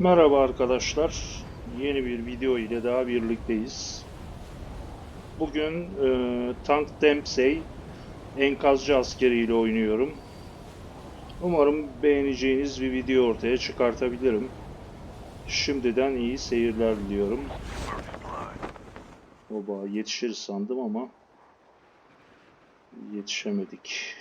Merhaba arkadaşlar. Yeni bir video ile daha birlikteyiz. Bugün e, Tank Dempsey enkazcı askeri ile oynuyorum. Umarım beğeneceğiniz bir video ortaya çıkartabilirim. Şimdiden iyi seyirler diliyorum. Oba yetişiriz sandım ama yetişemedik.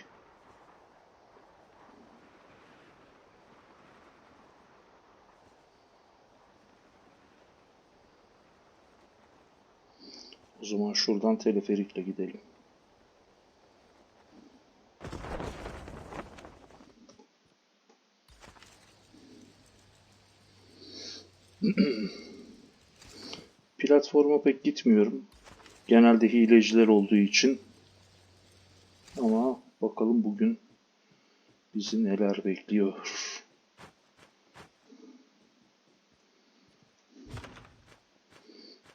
O zaman şuradan teleferikle gidelim. Platforma pek gitmiyorum. Genelde hileciler olduğu için. Ama bakalım bugün bizi neler bekliyor.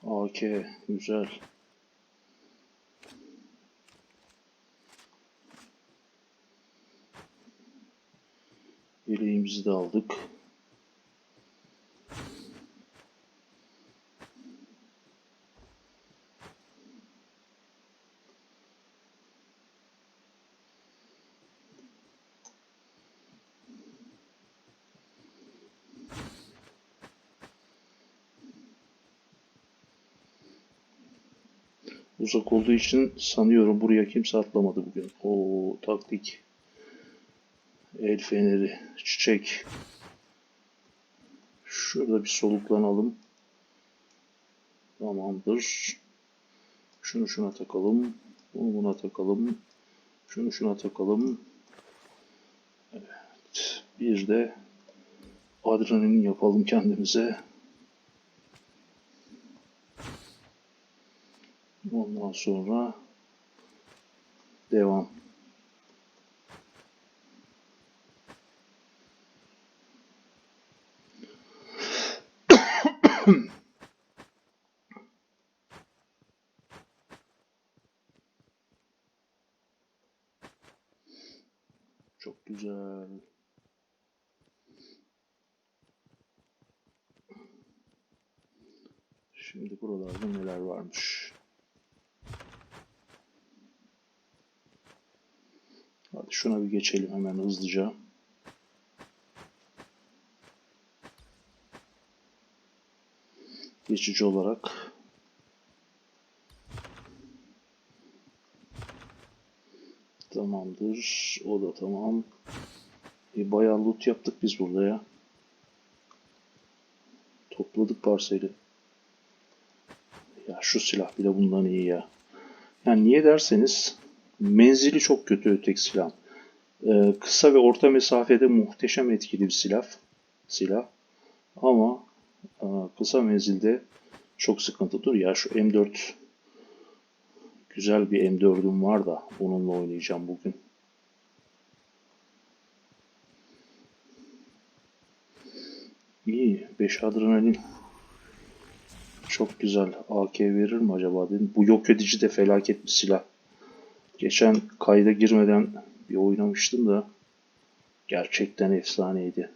AK güzel. Yeleğimizi de aldık. Uzak olduğu için sanıyorum buraya kimse atlamadı bugün. O taktik. El feneri, çiçek. Şurada bir soluklanalım. Tamamdır. Şunu şuna takalım. Bunu buna takalım. Şunu şuna takalım. Evet. Bir de adrenalin yapalım kendimize. Ondan sonra devam. Çok güzel. Şimdi buralarda neler varmış? Hadi şuna bir geçelim hemen hızlıca. Geçici olarak. Tamamdır. O da tamam. E, bayağı loot yaptık biz burada ya. Topladık parseli. Ya şu silah bile bundan iyi ya. Yani niye derseniz Menzili çok kötü öteki silah. Ee, kısa ve orta mesafede muhteşem etkili bir silah. Silah. Ama kısa menzilde çok sıkıntı. Dur ya şu M4 güzel bir M4'üm var da onunla oynayacağım bugün. İyi. 5 adrenalin. Çok güzel. AK verir mi acaba dedim. Bu yok edici de felaket bir silah. Geçen kayda girmeden bir oynamıştım da gerçekten efsaneydi.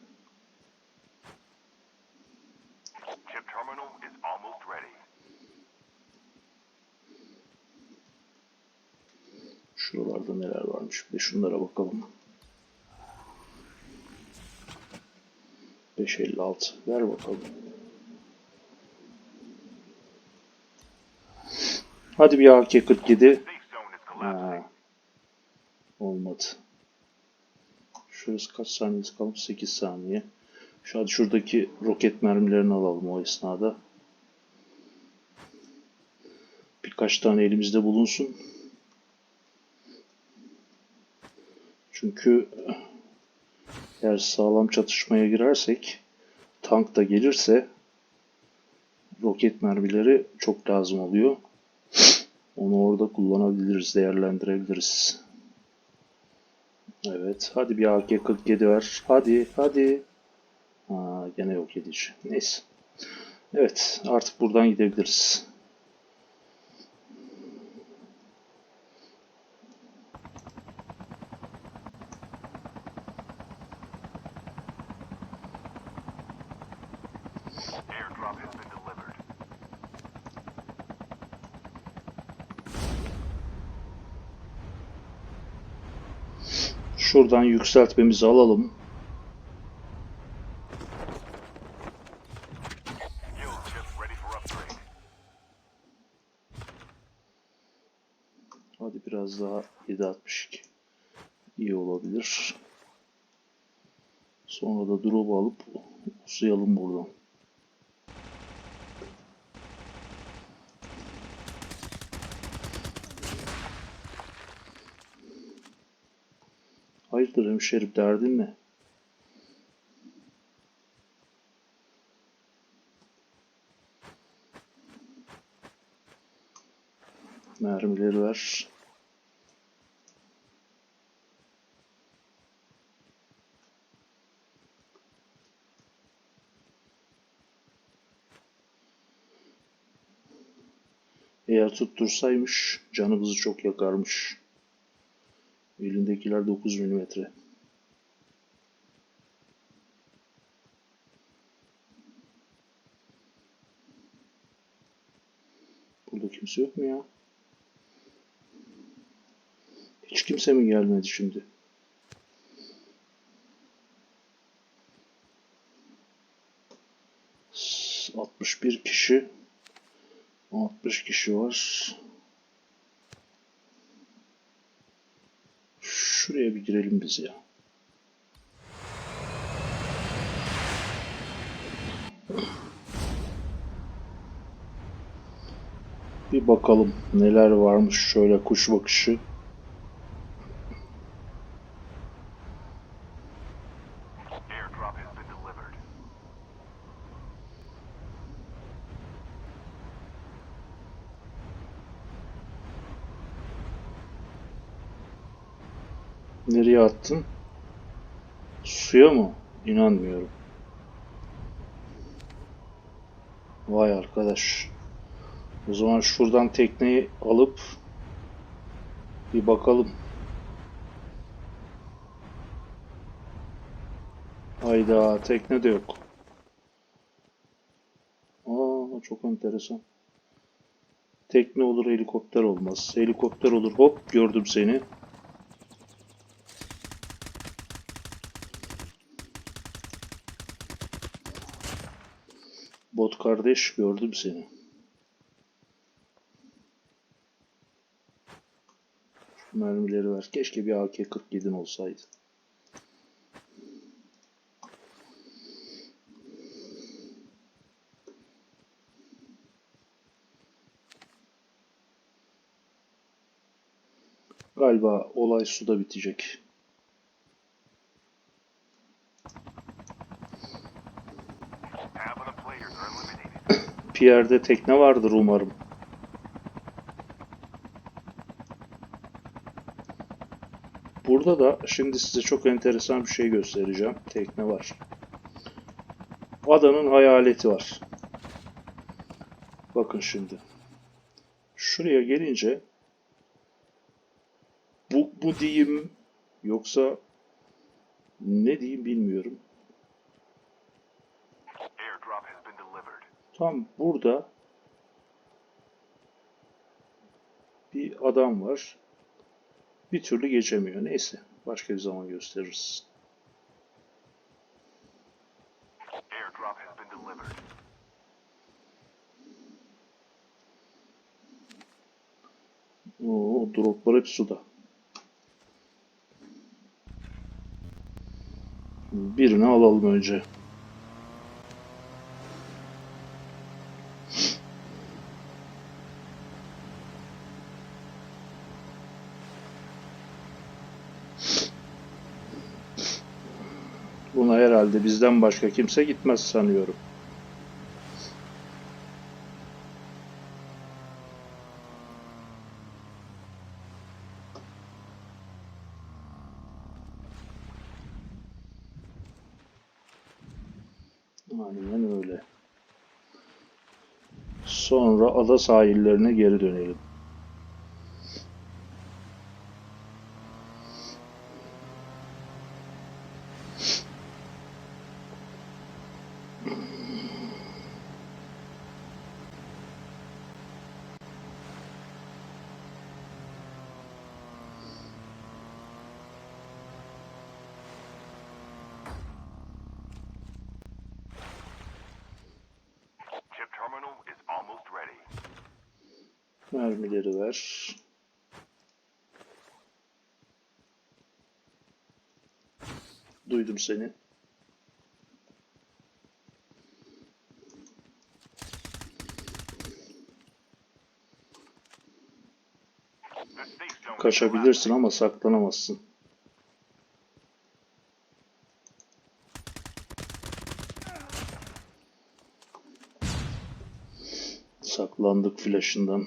De şunlara bakalım. 556 ver bakalım. Hadi bir AK-47. Safe zone is collapsing. Ha. Olmadı. Şurası kaç saniyesi kalmış? 8 saniye. Şu hadi şuradaki roket mermilerini alalım o esnada. Birkaç tane elimizde bulunsun. Çünkü eğer sağlam çatışmaya girersek tank da gelirse roket mermileri çok lazım oluyor. Onu orada kullanabiliriz, değerlendirebiliriz. Evet, hadi bir AK-47 ver. Hadi, hadi. Ha, gene yok edici. Neyse. Evet, artık buradan gidebiliriz. Şuradan yükseltmemizi alalım. Hadi biraz daha 7.62. İyi olabilir. Sonra da drop alıp uzayalım buradan. Hayırdır hemşerim derdin ne? Mermileri ver. Eğer tuttursaymış canımızı çok yakarmış. Elindekiler 9 milimetre. Burada kimse yok mu ya? Hiç kimse mi gelmedi şimdi? S- 61 kişi 60 kişi var. Şuraya bir girelim biz ya. Bir bakalım neler varmış şöyle kuş bakışı. Nereye attın? Suya mı? İnanmıyorum. Vay arkadaş. O zaman şuradan tekneyi alıp bir bakalım. Hayda tekne de yok. Aa çok enteresan. Tekne olur helikopter olmaz. Helikopter olur hop gördüm seni. Kardeş gördüm seni. Şu mermileri ver. Keşke bir AK-47'in olsaydı. Galiba olay suda bitecek. Pierre'de tekne vardır umarım. Burada da şimdi size çok enteresan bir şey göstereceğim. Tekne var. Adanın hayaleti var. Bakın şimdi. Şuraya gelince bu, bu diyeyim yoksa ne diyeyim bilmiyorum. Tam burada bir adam var. Bir türlü geçemiyor. Neyse. Başka bir zaman gösteririz. Oo, droplar hep suda. Birini alalım önce. Buna herhalde bizden başka kimse gitmez sanıyorum. Aynen öyle. Sonra ada sahillerine geri dönelim. Mermileri ver. Duydum seni. Kaçabilirsin ama saklanamazsın. Saklandık flaşından.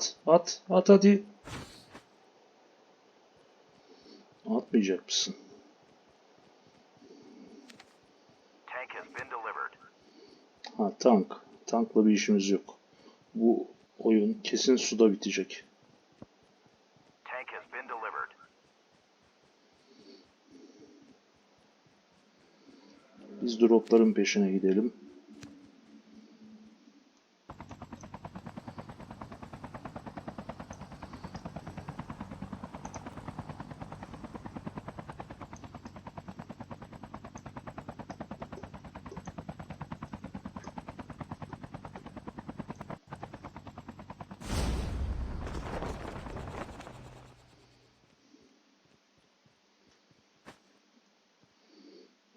At, at, at, hadi. Atmayacak mısın? Ha tank. Tankla bir işimiz yok. Bu oyun kesin suda bitecek. Biz dropların peşine gidelim.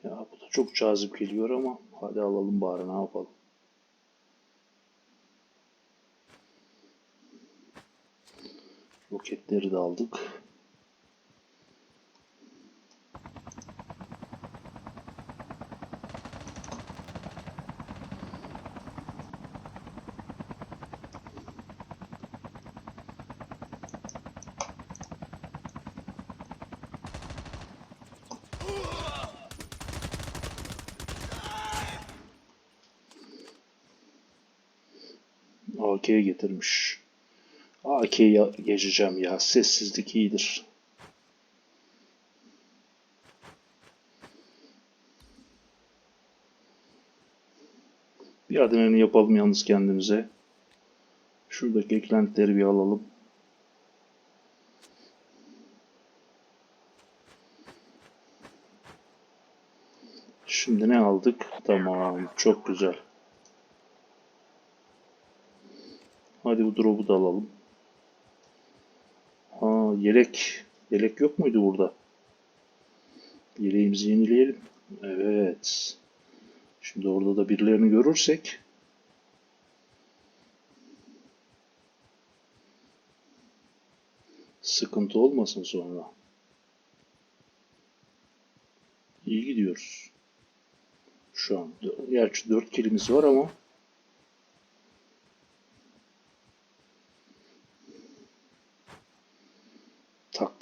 Ya bu da çok cazip geliyor ama hadi alalım bari ne yapalım. Roketleri de aldık. AK getirmiş. AK'ye geçeceğim ya. Sessizlik iyidir. Bir adımını yapalım yalnız kendimize. Şuradaki eklentileri bir alalım. Şimdi ne aldık? Tamam. Çok güzel. Hadi bu drop'u da alalım. Ha yelek. Yelek yok muydu burada? Yeleğimizi yenileyelim. Evet. Şimdi orada da birilerini görürsek sıkıntı olmasın sonra. İyi gidiyoruz. Şu an. Gerçi 4 kilimiz var ama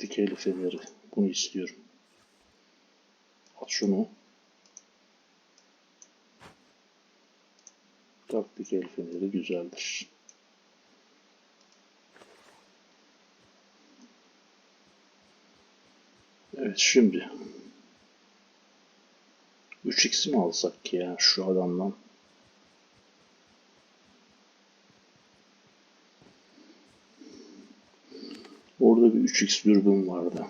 El feneri. Bunu istiyorum. At şunu. Taktik el feneri güzeldir. Evet şimdi 3x mi alsak ki ya şu adamdan? Orada bir 3x dürbün vardı.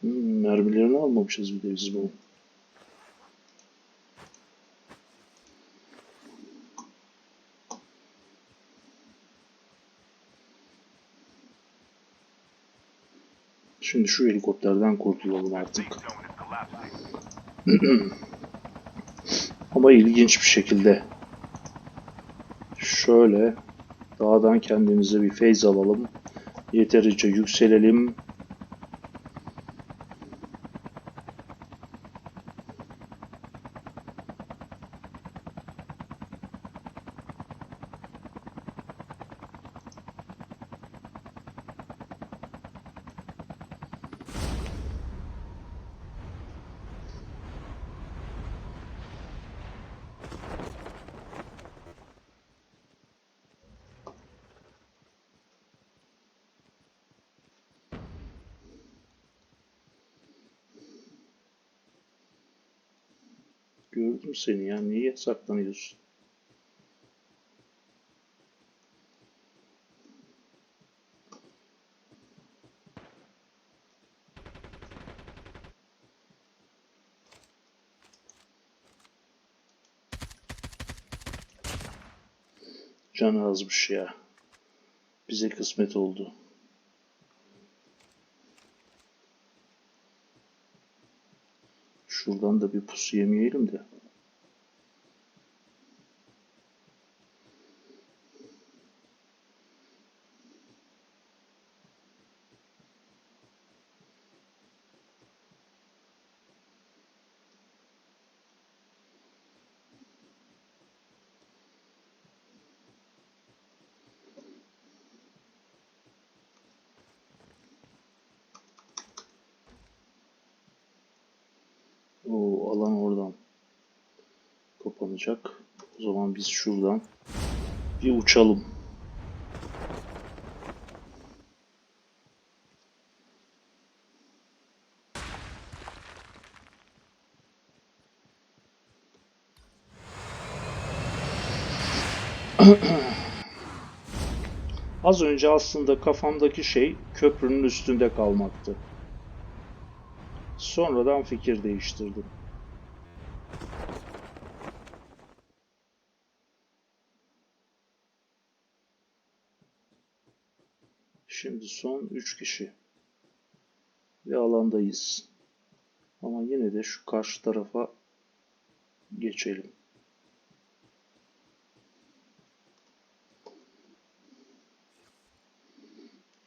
Hmm, mermilerini almamışız bir de biz bu. Şimdi şu helikopterden kurtulalım artık. Ama ilginç bir şekilde. Şöyle dağdan kendimize bir feyz alalım. Yeterince yükselelim. Gördüm seni ya. Niye saklanıyorsun? Canı azmış ya. Bize kısmet oldu. Şuradan da bir pusu yemeyelim de. O alan oradan kapanacak. O zaman biz şuradan bir uçalım. Az önce aslında kafamdaki şey köprünün üstünde kalmaktı. Sonradan fikir değiştirdim. Şimdi son 3 kişi. Ve alandayız. Ama yine de şu karşı tarafa geçelim.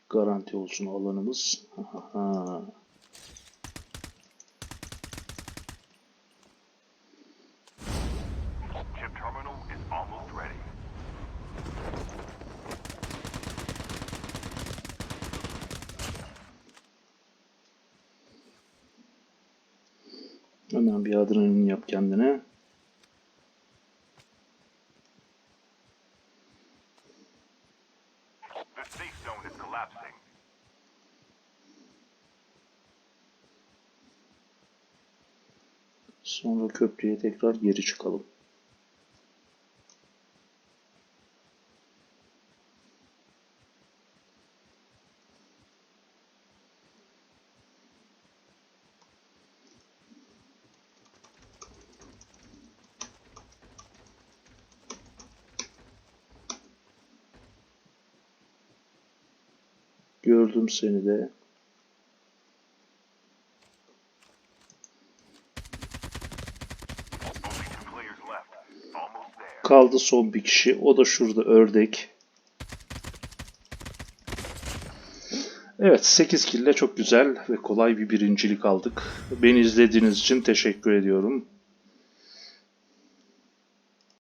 Garanti olsun alanımız. Ha. Hemen bir adrenalin yap kendine. Sonra köprüye tekrar geri çıkalım. Gördüm seni de. Kaldı son bir kişi. O da şurada ördek. Evet 8 kill ile çok güzel ve kolay bir birincilik aldık. Beni izlediğiniz için teşekkür ediyorum.